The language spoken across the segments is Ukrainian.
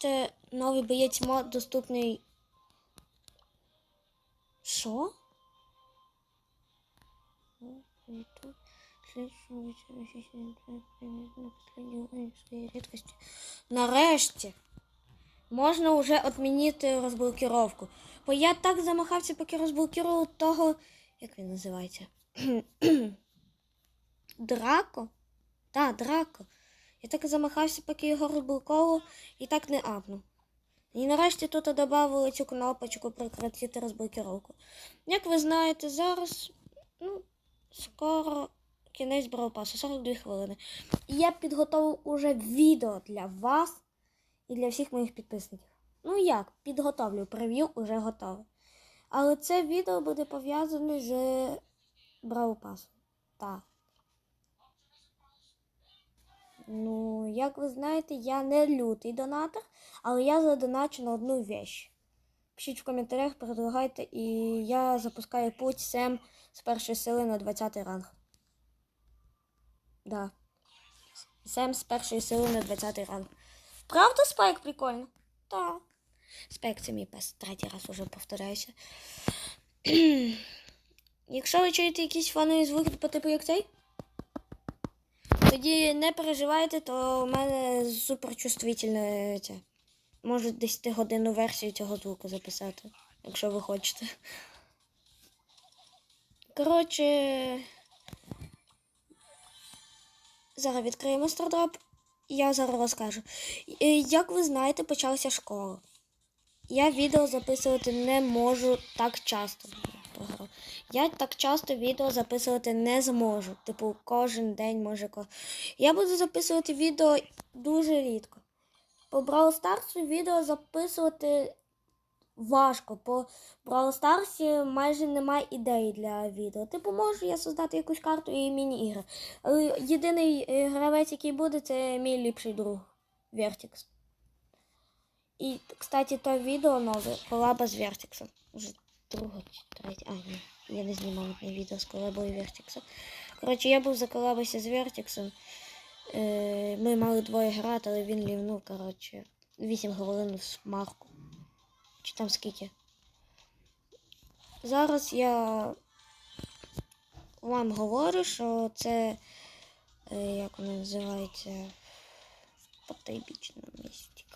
бачите, новий боєць мод доступний. Що? Нарешті можна вже відмінити розблокіровку. Бо я так замахався, поки розблокував того. Як він називається? Драко? Так, Драко. Я так замахався, поки його розблоковував і так не апнув. І нарешті тут додали цю кнопочку прекратити розблокировку. Як ви знаєте, зараз ну, скоро кінець бравпасу, 42 хвилини. І я підготував уже відео для вас і для всіх моїх підписників. Ну як, підготовлю, прев'ю уже готове. Але це відео буде пов'язане з браупасом. Так. Ну, як ви знаєте, я не лютий донатор, але я задоначу на одну вещь. Пишіть в коментарях, предлагайте, і я запускаю путь Сем з першої сили на 20 ранг. Да. Сем з першої сили на 20 ранг. Правда, спайк прикольно? Так. Спайк це мій пес. Третій раз уже повторяюся. Якщо ви чуєте якісь фонові звуки по типу як цей, тоді не переживайте, то в мене суперчувствительне ця. Можу 10 годинну версію цього звуку записати, якщо ви хочете. Коротше. Зараз відкриємо стардроп. і Я зараз розкажу. Як ви знаєте, почалася школа. Я відео записувати не можу так часто. Програв. Я так часто відео записувати не зможу. Типу, кожен день може. Я буду записувати відео дуже рідко. По Brawl Stars відео записувати важко. По Brawl Stars майже немає ідей для відео. Типу, можу я создати якусь карту і міні-ігри. Але єдиний е, гравець, який буде, це мій ліпший друг Vertix. І, кстати, то відео нове колаба з Vertix. Вже друге чи третє. А, ні, я не знімав одне відео з колабою Vertix. Коротше, я був заколабився з Vertix. Е, ми мали двоє грати, але він лівнув, коротше, 8 хвилин в смарку. Чи там скільки? Зараз я вам говорю, що це, е, як воно називається, потайбічна містика.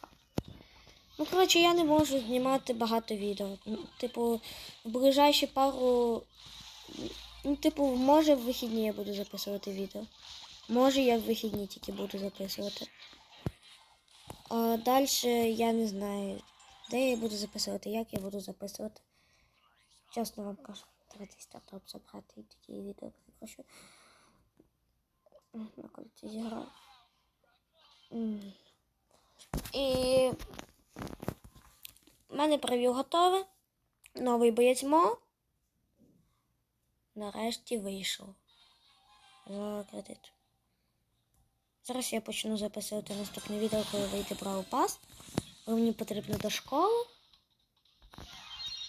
Ну, коротше, я не можу знімати багато відео. Ну, Типу, в ближайші пару. Ну, типу, може в вихідні я буду записувати відео. Може я в вихідні тільки буду записувати. А далі я не знаю, де я буду записувати, як я буду записувати. Чесно вам кажу, третій стартап забрати і тоді відео прекращу. На кольці зіграю. І в мене прев'ю готове. Новий боєць Мо. Нарешті вийшов. За кредит. Зараз я почну записувати наступне відео, коли вийде Brawl Pass. Але мені потрібно до школи.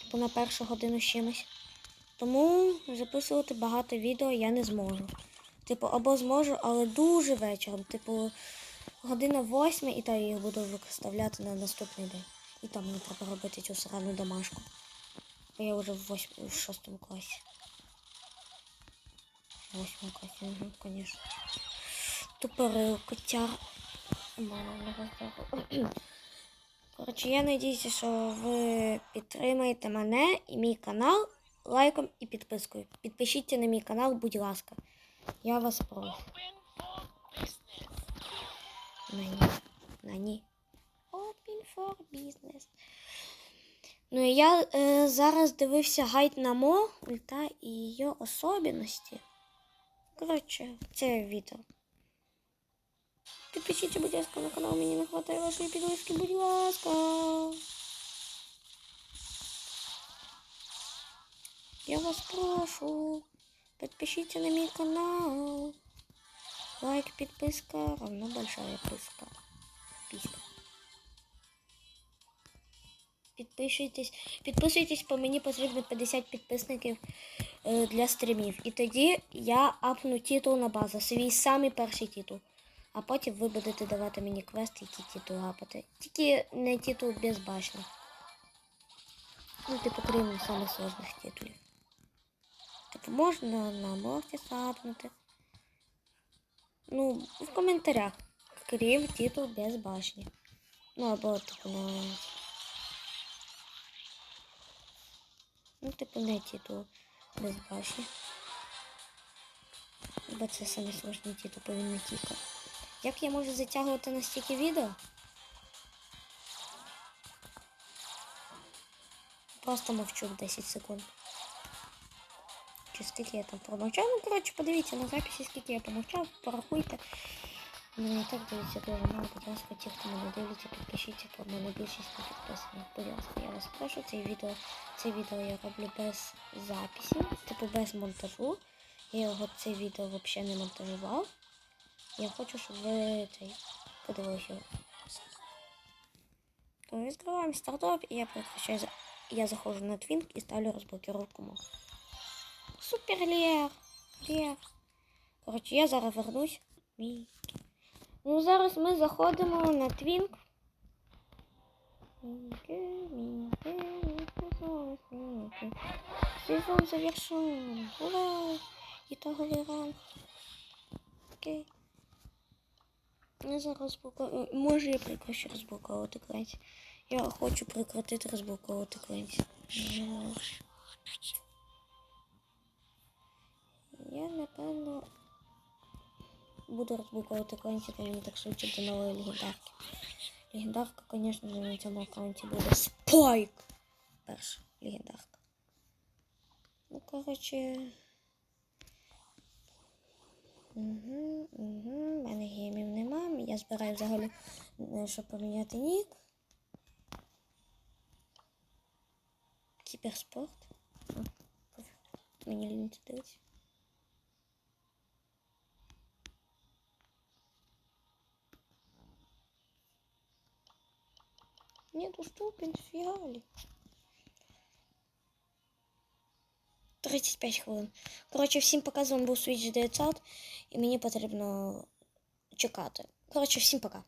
Типу на першу годину з чимось. Тому записувати багато відео я не зможу. Типу, або зможу, але дуже вечором. Типу, година восьма, і то я їх буду виставляти на наступний день. І там мені треба робити цю срану домашку. Бо я вже в, восьм... в шостому класі. В восьмому класі, угу, звісно. Тупорил, котяр. Коротше, я надіюся, що ви підтримаєте мене і мій канал лайком і підпискою. Підпишіться на мій канал, будь ласка. Я вас прошу. На ні. На ні. Open for business. Ну і я е, зараз дивився гайд на Мо, ульта і її особливості. Коротше, це відео. Підпишіться, будь ласка, на канал, мені не вистачає вашої підписки, будь ласка. Я вас прошу. Підпишіться на мій канал. Лайк, підписка, равно большая писка. Писка. Підписуйтесь, підписуйтесь, по мені потрібно 50 підписників е, для стрімів. І тоді я апну титул на базу, свій самий перший титул. а потім ви будете давати мені квест, які титул гапати. Тільки не титул без башні. Ну, типу, крім самих сложних титулів. Типу, можна на морті сапнути. Ну, в коментарях. Крім титул без башні. Ну, або типу на. Ну, типу, не титул без башні. Бо це самі сложні титул повинні тільки. Як я можу затягувати настільки відео? Просто мовчу в 10 секунд. Скільки я там промовчав? Ну, коротше, подивіться на записі, скільки я помовчав, порахуйте. Мені і так дивиться дуже мало, будь ласка, ті, хто мене дивиться, підпишіться, про мене більшість не підписаних. Будь ласка, я вас прошу, це відео, це відео я роблю без записі, типу без монтажу. Я його це відео взагалі не монтажував. Я хочу, щоб ви цей подивилися його. Відкриваємо стартап, і я прекращаю. Я заходжу на твінк і ставлю розблокировку мов. Супер Лєр! Лєр. Коротше, я зараз вернусь. Ну, зараз ми заходимо на твінк. Сезон завершен. Ура! Итоговий ранг. Окей. Я зараз блокую. Може я прекращу розблоковувати клиентів. Я хочу прекратити розблоковувати клиентів. Я напевно буду розблоковувати клиентів, то мені так швидше до нової легендарки. Легендарка, звісно, на цьому аккаунті буде спайк. Перша легендарка. Ну, коротше. Угу, угу. У мене геймів нема. Я збираю взагалі, е, щоб поміняти нік. Кіберспорт. А, пофіг. Мені лінці дивиться. Недоступен фіалі. 35 хвилин. Коротше, всім показом був Switch 900, і мені потрібно чекати. Коротше, всім пока.